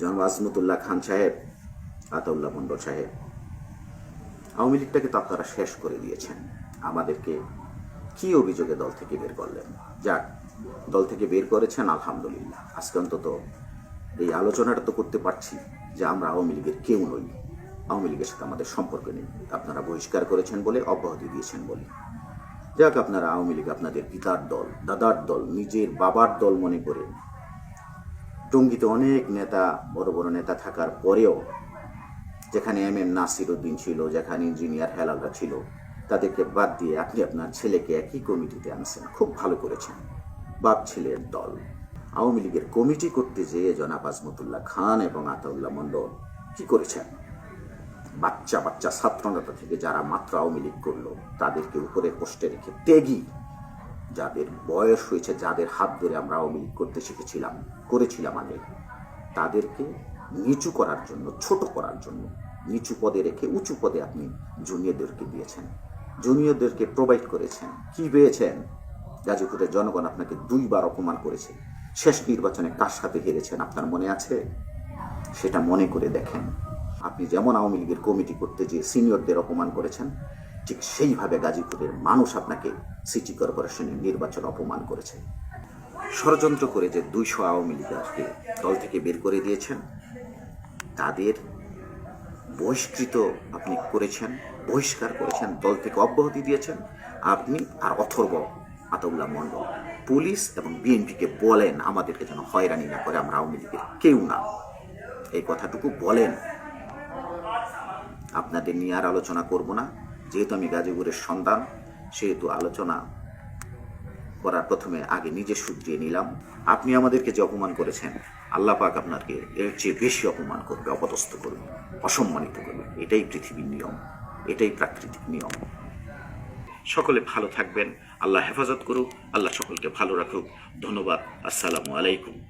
জনাব আজমতুল্লাহ খান সাহেব, আতাউল্লাহ মন্ডল সাহেব, আওয়ামী লীগটাকে তো আপনারা শেষ করে দিয়েছেন। আমাদেরকে কি অভিযোগে দল থেকে বের করলেন? যাক, দল থেকে বের করেছেন, আলহামদুলিল্লাহ। আজকে অন্তত এই আলোচনাটা তো করতে পারছি যে আমরা আওয়ামী লীগের কেউ নই। আওয়ামী লীগের সাথে আমাদের সম্পর্ক নেই। আপনারা বহিষ্কার করেছেন বলে, অব্যাহতি দিয়েছেন বলে। যাক, আপনারা আওয়ামী লীগ আপনাদের পিতার দল, দাদার দল, নিজের বাবার দল মনে করে টঙ্গিতে অনেক নেতা, বড় বড় নেতা থাকার পরেও যেখানে এম এম নাসির উদ্দিন ছিল, যেখানে ইঞ্জিনিয়ার হেলালরা ছিল, তাদেরকে বাদ দিয়ে আপনি আপনার ছেলেকে একই কমিটিতে আনছেন। খুব ভালো করেছেন। বাপ ছেলের দল। আওয়ামী লীগের কমিটি করতে যেয়ে জনাব আজমতুল্লাহ খান এবং আতাউল্লাহ মণ্ডল কি করেছেন? বাচ্চা বাচ্চা ছাত্রনেতা থেকে যারা মাত্র আওয়ামী লীগ করল, তাদেরকে উপরে পোস্টে রেখে ত্যাগী যাদের বয়স হয়েছে, যাদের হাত ধরে আমরা লীগ করতে শিখেছিলাম, করেছিলাম আগে, তাদেরকে নিচু করার জন্য, ছোট করার জন্য, নিচু পদে রেখে উঁচু পদে আপনি জুনিয়রদেরকে দিয়েছেন। জুনিয়রদেরকে প্রোভাইড করেছেন। কি পেয়েছেন? গাজীপুরের জনগণ আপনাকে দুইবার অপমান করেছে। শেষ নির্বাচনে কার সাথে হেরেছেন আপনার মনে আছে? সেটা মনে করে দেখেন। আপনি যেমন আওয়ামী লীগের কমিটি করতে যে সিনিয়রদের অপমান করেছেন ঠিক সেইভাবে গাজীপুরের মানুষ আপনাকে সিটি কর্পোরেশনের নির্বাচন অপমান করেছে। ষড়যন্ত্র করে যে দুইশো আওয়ামী লীগকে দল থেকে বের করে দিয়েছেন, তাদের বহিষ্কৃত আপনি করেছেন, বহিষ্কার করেছেন, দল থেকে অব্যাহতি দিয়েছেন, আপনি আর অথর্ব আতউল্লাহ মণ্ডল, পুলিশ এবং বিএনপিকে বলেন আমাদেরকে যেন হয়রানি না করে আমরা আওয়ামী লীগের কেউ না। এই কথাটুকু বলেন। আপনাদের নিয়ে আর আলোচনা করব না। যেহেতু আমি গাজীপুরের সন্তান, সেহেতু আলোচনা করার প্রথমে আগে নিজে শুধরিয়ে নিলাম। আপনি আমাদেরকে যে অপমান করেছেন, আল্লাহ পাক আপনাকে এর চেয়ে বেশি অপমান করবে, অপদস্থ করবে, অসম্মানিত করবে। এটাই পৃথিবীর নিয়ম, এটাই প্রাকৃতিক নিয়ম। সকলে ভালো থাকবেন, আল্লাহ হেফাজত করুক, আল্লাহ সকলকে ভালো রাখুক। ধন্যবাদ, আসসালামু আলাইকুম।